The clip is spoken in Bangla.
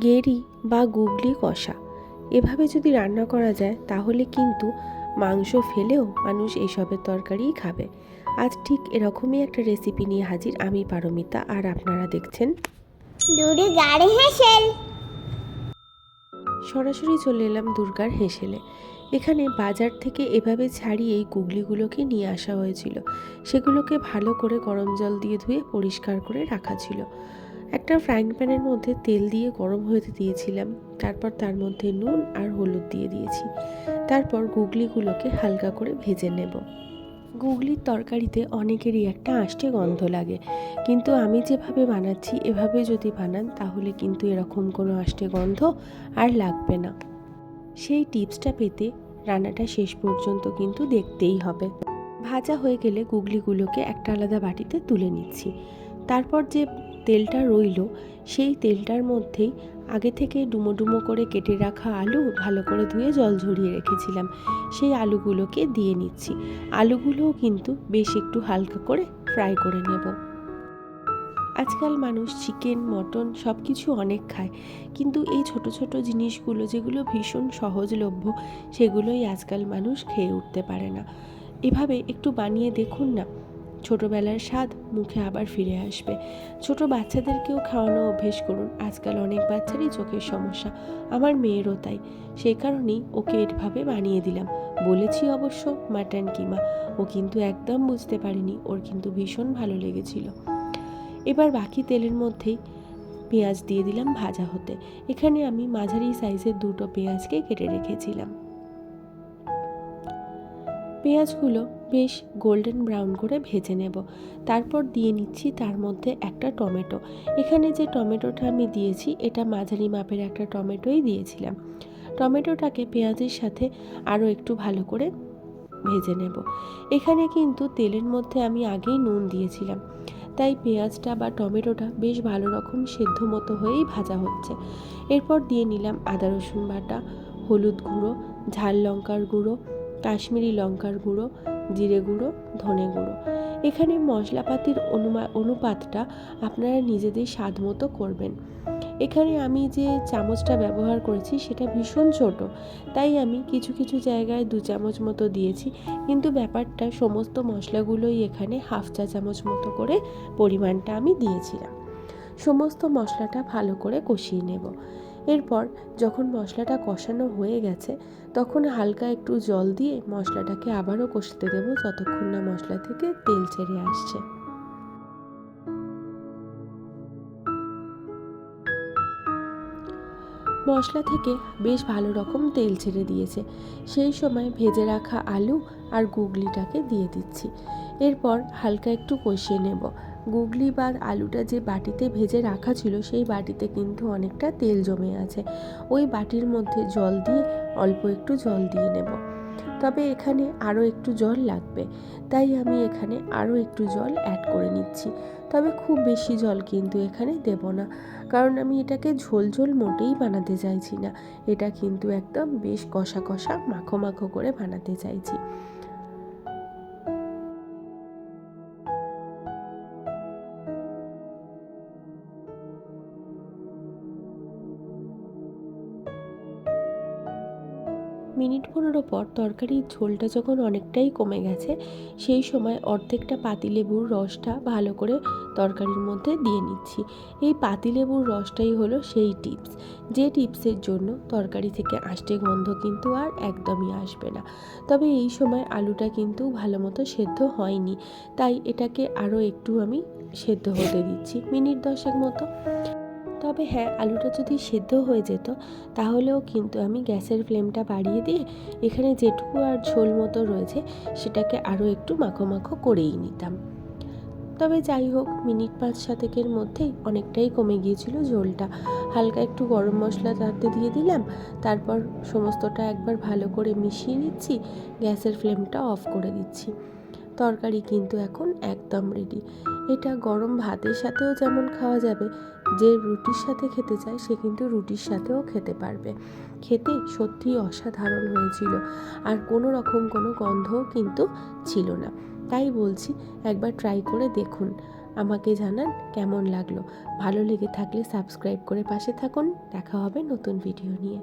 গেরি বা গুগলি কষা। এভাবে যদি রান্না করা যায় তাহলে কিন্তু মাংস ফেলেও মানুষ এইসবের তরকারিই খাবে। আজ ঠিক এরকমই একটা রেসিপি নিয়ে হাজির আমি পারমিতা আর আপনারা দেখছেন সরাসরি চলে এলাম দুর্গার হেসেলে। এখানে বাজার থেকে এভাবে ছাড়িয়ে এই গুগলিগুলোকে নিয়ে আসা হয়েছিল। সেগুলোকে ভালো করে গরম জল দিয়ে ধুয়ে পরিষ্কার করে রাখা ছিল। একটা ফ্রাইং প্যানের মধ্যে তেল দিয়ে গরম হতে দিয়েছিলাম। তারপর তার মধ্যে নুন আর হলুদ দিয়ে দিয়েছি। তারপর গুগলিগুলোকে হালকা করে ভেজে নেব। গুগলির তরকারিতে অনেকেরই একটা আষ্টে গন্ধ লাগে। কিন্তু আমি যেভাবে বানাচ্ছি, এভাবে যদি বানান, তাহলে কিন্তু এরকম কোনো আষ্টে গন্ধ আর লাগবে না। সেই টিপসটা পেতে রান্নাটা শেষ পর্যন্ত কিন্তু দেখতেই হবে। ভাজা হয়ে গেলে গুগলিগুলোকে একটা আলাদা বাটিতে তুলে নিচ্ছি। তারপর যে তেলটা রইল, সেই তেলটার মধ্যেই আগে থেকে ডুমো ডুমো করে কেটে রাখা আলু ভালো করে ধুয়ে জল ঝরিয়ে রেখেছিলাম। সেই আলুগুলোকে দিয়ে নিচ্ছি। আলুগুলোও কিন্তু বেশ একটু হালকা করে ফ্রাই করে নেব। আজকাল মানুষ চিকেন, মটন সব কিছু অনেক খায়, কিন্তু এই ছোট ছোট জিনিসগুলো যেগুলো ভীষণ সহজলভ্য, সেগুলোই আজকাল মানুষ খেয়ে উঠতে পারে না। এভাবে একটু বানিয়ে দেখুন না। ছোটোবেলার স্বাদ মুখে আবার ফিরে আসবে। ছোট বাচ্চাদেরকেও খাওয়ানো অভ্যেস করুন। আজকাল অনেক বাচ্চারই চোখের সমস্যা। আমার মেয়েরও তাই। সেই কারণেই ওকে এভাবে বানিয়ে দিলাম। বলেছি অবশ্য মাটন কিমা। ও কিন্তু একদম বুঝতে পারেনি। ওর কিন্তু ভীষণ ভালো লেগেছিল। এবার বাকি তেলের মধ্যেই পেঁয়াজ দিয়ে দিলাম ভাজা হতে। এখানে আমি মাঝারি সাইজের দুটো পেঁয়াজকে কেটে রেখেছিলাম। পেঁয়াজগুলো বেশ গোল্ডেন ব্রাউন করে ভেজে নেব। তারপর দিয়ে নিচ্ছি তার মধ্যে একটা টমেটো। এখানে যে টমেটোটা আমি দিয়েছি, এটা মাঝারি মাপের একটা টমেটোই দিয়েছিলাম। টমেটোটাকে পেঁয়াজের সাথে আরও একটু ভালো করে ভেজে নেব। এখানে কিন্তু তেলের মধ্যে আমি আগেই নুন দিয়েছিলাম। তাই পেঁয়াজটা বা টমেটোটা বেশ ভালো রকম সেদ্ধ মতো হয়েই ভাজা হচ্ছে। এরপর দিয়ে নিলাম আদা রসুন বাটা, হলুদ গুঁড়ো, ঝাল লঙ্কার গুঁড়ো কাশ্মীরি লঙ্কার গুঁড়ো, জিরে গুঁড়ো, ধনে গুঁড়ো। এখানে মশলাপাতির অনুমা অনুপাতটা আপনারা নিজেদের স্বাদ মতো করবেন। এখানে আমি যে চামচটা ব্যবহার করেছি সেটা ভীষণ ছোট, তাই আমি কিছু কিছু জায়গায় দু চামচ মতো দিয়েছি। কিন্তু ব্যাপারটা সমস্ত মশলাগুলোই এখানে হাফ চা চামচ মতো করে পরিমাণটা আমি দিয়েছিলাম। সমস্ত মশলাটা ভালো করে কষিয়ে নেব। এরপর যখন মশলাটা কষানো হয়ে গেছে, তখন হালকা একটু জল দিয়ে মশলাটাকে আবারও কষতে দেবো যতক্ষণ না মশলা থেকে তেল ছেড়ে আসছে। মশলা থেকে বেশ ভালো রকম তেল ছেড়ে দিয়েছে। সেই সময় ভেজে রাখা আলু আর গুগলিটাকে দিয়ে দিচ্ছি। এরপর হালকা একটু কষিয়ে নেব। গুগলি বা আলুটা যে বাটিতে ভেজে রাখা ছিল, সেই বাটিতে কিন্তু অনেকটা তেল জমে আছে। ওই বাটির মধ্যে জল দিয়ে অল্প একটু জল দিয়ে নেব। তবে এখানে আরও একটু জল লাগবে, তাই আমি এখানে আরও একটু জল অ্যাড করে নিচ্ছি। তবে খুব বেশি জল কিন্তু এখানে দেব না, কারণ আমি এটাকে ঝোল ঝোল মোটেই বানাতে চাইছি না। এটা কিন্তু একদম বেশ কষা কষা মাখো মাখো করে বানাতে চাইছি। মিনিট পনেরো পর তরকারির ঝোলটা যখন অনেকটাই কমে গেছে, সেই সময় অর্ধেকটা পাতিলেবুর রসটা ভালো করে তরকারির মধ্যে দিয়ে নিচ্ছি। এই পাতিলেবুর রসটাই হলো সেই টিপস। যে টিপসের জন্য তরকারি থেকে আষ্টে গন্ধ কিন্তু আর একদমই আসবে না। তবে এই সময় আলুটা কিন্তু ভালো মতো সেদ্ধ হয়নি, তাই এটাকে আরও একটু আমি সেদ্ধ হতে দিচ্ছি, মিনিট দশেক মতো। তবে হ্যাঁ আলুটা যদি সেদ্ধ হয়ে যেত, তাহলেও কিন্তু আমি গ্যাসের ফ্লেমটা বাড়িয়ে দিয়ে এখানে যেটুকু আর ঝোল মতো রয়েছে, সেটাকে আরও একটু মাখো মাখো করেই নিতাম। তবে যাই হোক, মিনিট পাঁচ সাতেকের মধ্যেই অনেকটাই কমে গিয়েছিল ঝোলটা। হালকা একটু গরম মশলা তাতে দিয়ে দিলাম, তারপর সমস্তটা একবার ভালো করে মিশিয়ে নিচ্ছি, গ্যাসের ফ্লেমটা অফ করে দিচ্ছি। তরকারি কিন্তু এখন একদম রেডি এটা গরম ভাতের সাথেও যেমন খাওয়া যাবে যে রুটির সাথে খেতে চায়, সে কিন্তু রুটির সাথেও খেতে পারবে। খেতে সত্যিই অসাধারণ হয়েছিল। আর কোনো রকম কোনো গন্ধও কিন্তু ছিল না। তাই বলছি, একবার ট্রাই করে দেখুন। আমাকে জানান কেমন লাগল। ভালো লেগে থাকলে সাবস্ক্রাইব করে পাশে থাকুন। দেখা হবে নতুন ভিডিও নিয়ে।